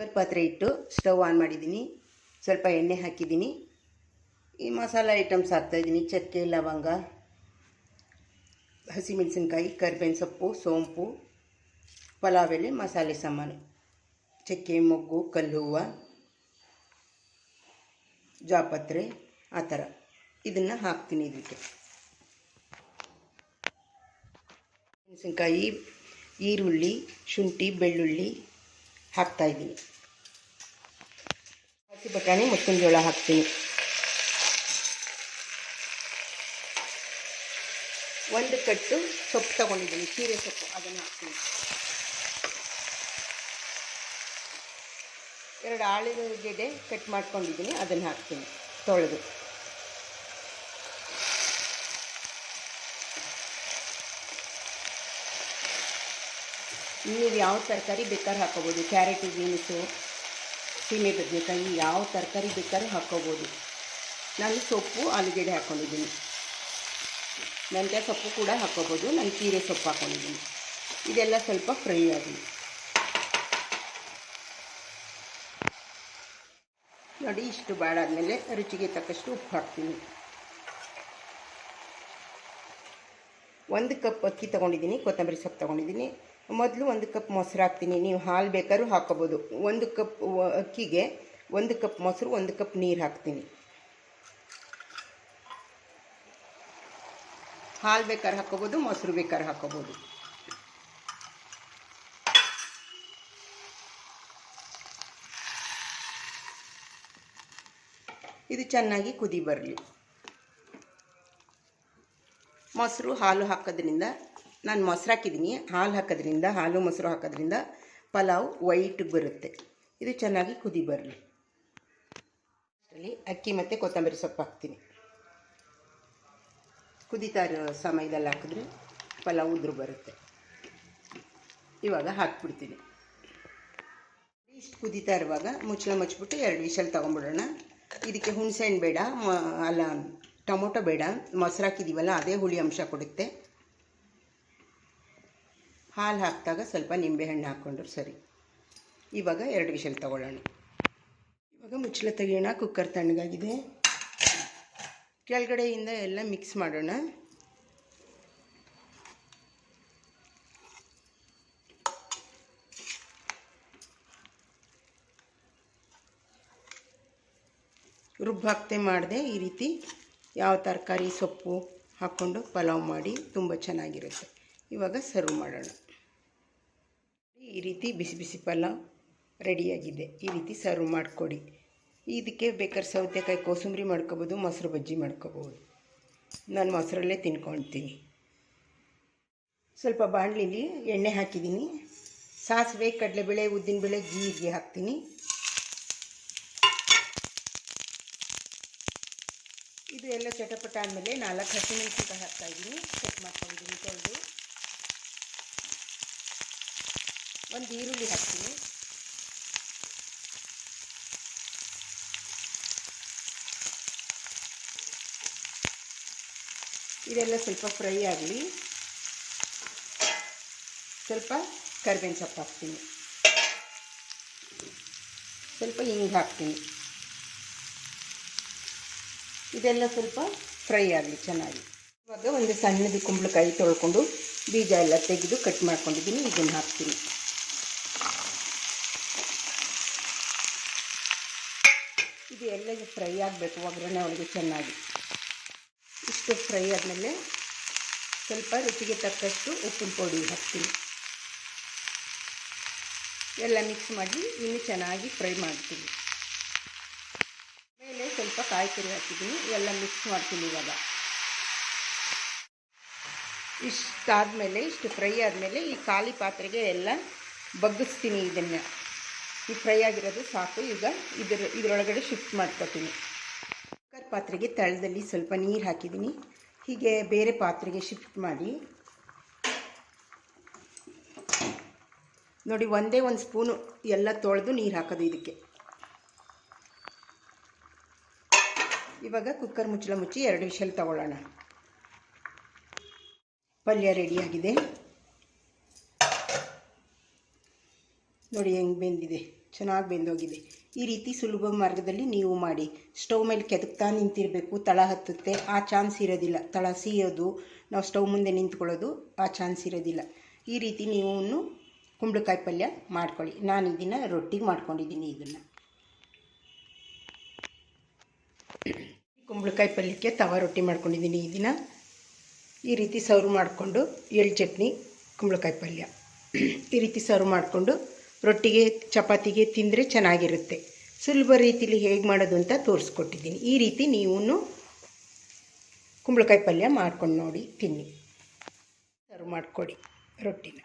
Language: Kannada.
ಕುಕ್ಕರ್ ಪಾತ್ರೆ ಇಟ್ಟು ಸ್ಟವ್ ಆನ್ ಮಾಡಿದ್ದೀನಿ. ಸ್ವಲ್ಪ ಎಣ್ಣೆ ಹಾಕಿದ್ದೀನಿ. ಈ ಮಸಾಲ ಐಟಮ್ಸ್ ಹಾಕ್ತಾಯಿದ್ದೀನಿ ಚಕ್ಕೆ, ಲವಂಗ, ಹಸಿಮೆಣಸಿನ್ಕಾಯಿ, ಕರಿಬೇವಿನ ಸೊಪ್ಪು, ಸೋಂಪು, ಪಲಾವ್ ಎಲೆ, ಮಸಾಲೆ ಸಾಮಾನು ಚಕ್ಕೆ, ಮೊಗ್ಗು, ಕಲ್ಲು ಹೂವು, ಜಾಪತ್ರೆ, ಆ ಥರ. ಇದನ್ನು ಹಾಕ್ತೀನಿ ಇದಕ್ಕೆ ಮೆಣಸಿನ್ಕಾಯಿ, ಈರುಳ್ಳಿ, ಶುಂಠಿ, ಬೆಳ್ಳುಳ್ಳಿ ಹಾಕ್ತಾಯಿದ್ದೀನಿ ಹಸಿ ಬಟಾಣಿ, ಮುಸ್ಕಿನ ಜೋಳ ಹಾಕ್ತೀನಿ. ಒಂದು ಕಟ್ಟು ಸೊಪ್ಪು ತಗೊಂಡಿದ್ದೀನಿ, ಸೀರೆ ಸೊಪ್ಪು, ಅದನ್ನು ಹಾಕ್ತೀನಿ. ಎರಡು ಆಳಿನ ಗೆಡೆ ಕಟ್ ಮಾಡ್ಕೊಂಡಿದ್ದೀನಿ, ಅದನ್ನು ಹಾಕ್ತೀನಿ, ತೊಳೆದು. ನೀವು ಯಾವ ತರಕಾರಿ ಬೇಕಾದ್ರೂ ಹಾಕೋಬೋದು ಕ್ಯಾರೆಟು, ಬೀನ್ಸು, ಸೀಮೆ ಬದನೆಕಾಯಿ ಯಾವ ತರಕಾರಿ ಬೇಕಾದ್ರೂ ಹಾಕ್ಕೋಬೋದು. ನಾನು ಸೊಪ್ಪು, ಆಲೂಗೆಡ್ಡೆ ಹಾಕ್ಕೊಂಡಿದ್ದೀನಿ. ಮೆಂತ್ಯ ಸೊಪ್ಪು ಕೂಡ ಹಾಕ್ಕೋಬೋದು. ನಾನು ಕೀರೆ ಸೊಪ್ಪು ಹಾಕ್ಕೊಂಡಿದ್ದೀನಿ. ಇದೆಲ್ಲ ಸ್ವಲ್ಪ ಫ್ರೈ ಆಗಲಿ ನೋಡಿ, ಇಷ್ಟು ಬಾಡಾದಮೇಲೆ ರುಚಿಗೆ ತಕ್ಕಷ್ಟು ಉಪ್ಪು ಹಾಕ್ತೀನಿ. ಒಂದು ಕಪ್ ಅಕ್ಕಿ ತೊಗೊಂಡಿದ್ದೀನಿ, ಕೊತ್ತಂಬರಿ ಸೊಪ್ಪು ತೊಗೊಂಡಿದ್ದೀನಿ. ಮೊದಲು ಒಂದು ಕಪ್ ಮೊಸರು ಹಾಕ್ತೀನಿ. ನೀವು ಹಾಲು ಬೇಕಾದ್ರೂ ಹಾಕೋಬೋದು ಒಂದು ಕಪ್ ಅಕ್ಕಿಗೆ ಒಂದು ಕಪ್ ಮೊಸರು, ಒಂದು ಕಪ್ ನೀರು ಹಾಕ್ತೀನಿ. ಹಾಲು ಬೇಕಾದ್ರೆ ಹಾಕೋಬೋದು ಮೊಸರು ಬೇಕಾದ್ರೆ ಹಾಕೋಬೋದು ಇದು ಚೆನ್ನಾಗಿ ಕುದಿ ಬರಲಿ. ಮೊಸರು ಹಾಲು ಹಾಕೋದ್ರಿಂದ ನಾನು ಮೊಸರು ಹಾಕಿದ್ದೀನಿ. ಹಾಲು ಹಾಕೋದ್ರಿಂದ, ಹಾಲು ಮೊಸರು ಹಾಕೋದ್ರಿಂದ ಪಲಾವ್ ವೈಟ್ ಬರುತ್ತೆ. ಇದು ಚೆನ್ನಾಗಿ ಕುದಿ ಬರಲಿ. ಅದರಲ್ಲಿ ಅಕ್ಕಿ ಮತ್ತು ಕೊತ್ತಂಬರಿ ಸೊಪ್ಪು ಹಾಕ್ತೀನಿ. ಕುದೀತಾ ಇರೋ ಸಮಯದಲ್ಲಿ ಹಾಕಿದ್ರೆ ಪಲಾವ್ ಉದುರು ಬರುತ್ತೆ. ಇವಾಗ ಹಾಕ್ಬಿಡ್ತೀನಿ. ಇಷ್ಟು ಕುದೀತಾ ಇರುವಾಗ ಮುಚ್ಚಳ ಮುಚ್ಚಿಬಿಟ್ಟು ಎರಡು ವಿಷಲ್ ತೊಗೊಂಬಿಡೋಣ ಇದಕ್ಕೆ ಹುಣಸೆಹಣ್ಣು ಬೇಡ, ಮ- ಅಲ್ಲ ಟೊಮೊಟೊ ಬೇಡ, ಮೊಸರು ಹಾಕಿದ್ದೀವಲ್ಲ ಅದೇ ಹುಳಿ ಅಂಶ ಕೊಡುತ್ತೆ. ಹಾಲು ಹಾಕಿದಾಗ ಸ್ವಲ್ಪ ನಿಂಬೆಹಣ್ಣು ಹಾಕ್ಕೊಂಡ್ರು ಸರಿ. ಇವಾಗ ಎರಡು ವಿಷಲ್ ತಗೊಳ್ಳೋಣ. ಇವಾಗ ಮುಚ್ಚಳ ತೆಗಿಯೋಣ ಕುಕ್ಕರ್ ತಣ್ಣಗಾಗಿದೆ. ಕೆಳಗಡೆಯಿಂದ ಎಲ್ಲ ಮಿಕ್ಸ್ ಮಾಡೋಣ. ರುಬ್ಬಾಕ್ತೆ ಮಾಡಿದೆ ಈ ರೀತಿ. ಯಾವ ತರಕಾರಿ ಸೊಪ್ಪು ಹಾಕ್ಕೊಂಡು ಪಲಾವ್ ಮಾಡಿ ತುಂಬ ಚೆನ್ನಾಗಿರುತ್ತೆ. ಇವಾಗ ಸರ್ವ್ ಮಾಡೋಣ. ಈ ರೀತಿ ಬಿಸಿ ಬಿಸಿ ಪಲಾವ್ ರೆಡಿಯಾಗಿದೆ. ಈ ರೀತಿ ಸರ್ವ್ ಮಾಡಿಕೊಡಿ. ಇದಕ್ಕೆ ಬೇಕಾದ್ರೆ ಸೌತೆಕಾಯಿ ಕೋಸಂಬರಿ ಮಾಡ್ಕೋಬೋದು, ಮೊಸರು ಬಜ್ಜಿ ಮಾಡ್ಕೋಬೋದು. ನಾನು ಮೊಸರಲ್ಲೇ ತಿನ್ಕೊಳ್ತೀನಿ. ಸ್ವಲ್ಪ ಬಾಣಲಿಲಿ ಎಣ್ಣೆ ಹಾಕಿದ್ದೀನಿ. ಸಾಸಿವೆ, ಕಡಲೆಬೇಳೆ, ಉದ್ದಿನಬೇಳೆ, ಜೀರಿಗೆ ಹಾಕ್ತೀನಿ. ಎಲ್ಲ ಚಟಪಟ ಆದಮೇಲೆ ನಾಲ್ಕು ಹಸಿಮೆಣಸಿನ್ಕಾಯಿ ಹಾಕ್ತಾಯಿದ್ದೀನಿ ಚೆಕ್ ಮಾಡ್ಕೊಂಡಿದ್ದೀನಿ ತೊಳೆದು. ಒಂದು ಈರುಳ್ಳಿ ಹಾಕ್ತೀನಿ. ಇದೆಲ್ಲ ಸ್ವಲ್ಪ ಫ್ರೈ ಆಗಲಿ. ಸ್ವಲ್ಪ ಕರ್ಬೇವಿನ ಸೊಪ್ಪು ಹಾಕ್ತೀನಿ. ಸ್ವಲ್ಪ ಹಿಂಗೆ ಹಾಕ್ತೀನಿ. ಇದೆಲ್ಲ ಸ್ವಲ್ಪ ಫ್ರೈ ಆಗಲಿ, ಚೆನ್ನಾಗಿ. ಇವಾಗ ಒಂದು ಸಣ್ಣದು ಕುಂಬಳಕಾಯಿ ತೊಳ್ಕೊಂಡು ಬೀಜ ಎಲ್ಲ ತೆಗೆದು ಕಟ್ ಮಾಡ್ಕೊಂಡಿದ್ದೀನಿ, ಇದನ್ನು ಹಾಕ್ತೀನಿ. ಇದು ಎಲ್ಲ ಫ್ರೈ ಆಗಬೇಕು, ಒಗ್ಗರಣೆ ಒಳಗೆ ಚೆನ್ನಾಗಿ. ಇಷ್ಟು ಫ್ರೈ ಆದಮೇಲೆ ಸ್ವಲ್ಪ ರುಚಿಗೆ ತಕ್ಕಷ್ಟು ಉಪ್ಪಿನ ಪುಡಿ ಹಾಕ್ತೀನಿ. ಎಲ್ಲ ಮಿಕ್ಸ್ ಮಾಡಿ ಇನ್ನೂ ಚೆನ್ನಾಗಿ ಫ್ರೈ ಮಾಡ್ತೀನಿ. ಸ್ವಲ್ಪ ಕಾಯಿ ತುರಿ ಹಾಕಿದ್ದೀನಿ. ಎಲ್ಲ ಮಿಕ್ಸ್ ಮಾಡ್ತೀನಿ ಇವಾಗ. ಇಷ್ಟಾದಮೇಲೆ, ಇಷ್ಟು ಫ್ರೈ ಆದಮೇಲೆ ಈ ಖಾಲಿ ಪಾತ್ರೆಗೆ ಎಲ್ಲ ಬಗ್ಗಿಸ್ತೀನಿ ಇದನ್ನು. ಈ ಫ್ರೈ ಆಗಿರೋದು ಸಾಕು. ಈಗ ಇದರ, ಇದರೊಳಗಡೆ ಶಿಫ್ಟ್ ಮಾಡ್ಕೊತೀನಿ. ಕುಕ್ಕರ್ ಪಾತ್ರೆಗೆ ತಳದಲ್ಲಿ ಸ್ವಲ್ಪ ನೀರು ಹಾಕಿದ್ದೀನಿ. ಹೀಗೆ ಬೇರೆ ಪಾತ್ರೆಗೆ ಶಿಫ್ಟ್ ಮಾಡಿ. ನೋಡಿ, ಒಂದೇ ಒಂದು ಸ್ಪೂನು ಎಲ್ಲ ತೊಳೆದು ನೀರು ಹಾಕೋದು ಇದಕ್ಕೆ. ಇವಾಗ ಕುಕ್ಕರ್ ಮುಚ್ಚಳ ಮುಚ್ಚಿ ಎರಡು ವಿಷಲ್ ತಗೊಳ್ಳೋಣ. ಪಲ್ಯ ರೆಡಿಯಾಗಿದೆ ನೋಡಿ ಹೆಂಗೆ ಬೆಂದಿದೆ. ಚೆನ್ನಾಗಿ ಬೆಂದೋಗಿದೆ. ಈ ರೀತಿ ಸುಲಭ ಮಾರ್ಗದಲ್ಲಿ ನೀವು ಮಾಡಿ. ಸ್ಟವ್ ಮೇಲೆ ಕೆದಕ್ತಾ ನಿಂತಿರಬೇಕು. ತಳ ಹತ್ತುತ್ತೆ. ಆ ಚಾನ್ಸ್ ಇರೋದಿಲ್ಲ. ತಳ ಸೀಯೋದು. ನಾವು ಸ್ಟವ್ ಮುಂದೆ ನಿಂತ್ಕೊಳ್ಳೋದು ಆ ಚಾನ್ಸ್ ಇರೋದಿಲ್ಲ. ಈ ರೀತಿ ನೀವು ಕುಂಬಳಕಾಯಿ ಪಲ್ಯ ಮಾಡ್ಕೊಳ್ಳಿ. ನಾನು ಇದನ್ನು ರೊಟ್ಟಿಗೆ ಮಾಡ್ಕೊಂಡಿದ್ದೀನಿ ಇದನ್ನು. ಕುಂಬಳಕಾಯಿ ಪಲ್ಯಕ್ಕೆ ತವ ರೊಟ್ಟಿ ಮಾಡ್ಕೊಂಡಿದ್ದೀನಿ ಈ ದಿನ. ಈ ರೀತಿ ಸರ್ವ್ ಮಾಡಿಕೊಂಡು ಎಳ್ಳು ಚಟ್ನಿ, ಕುಂಬಳಕಾಯಿ ಪಲ್ಯ. ಈ ರೀತಿ ಸರ್ವ್ ಮಾಡಿಕೊಂಡು ರೊಟ್ಟಿಗೆ, ಚಪಾತಿಗೆ ತಿಂದರೆ ಚೆನ್ನಾಗಿರುತ್ತೆ. ಸುಲಭ ರೀತಿಲಿ ಹೇಗೆ ಮಾಡೋದು ಅಂತ ತೋರಿಸ್ಕೊಟ್ಟಿದ್ದೀನಿ. ಈ ರೀತಿ ನೀವು ಕುಂಬಳಕಾಯಿ ಪಲ್ಯ ಮಾಡ್ಕೊಂಡು ನೋಡಿ, ತಿನ್ನಿ. ಸರ್ವ್ ಮಾಡಿಕೊಡಿ ರೊಟ್ಟಿನ.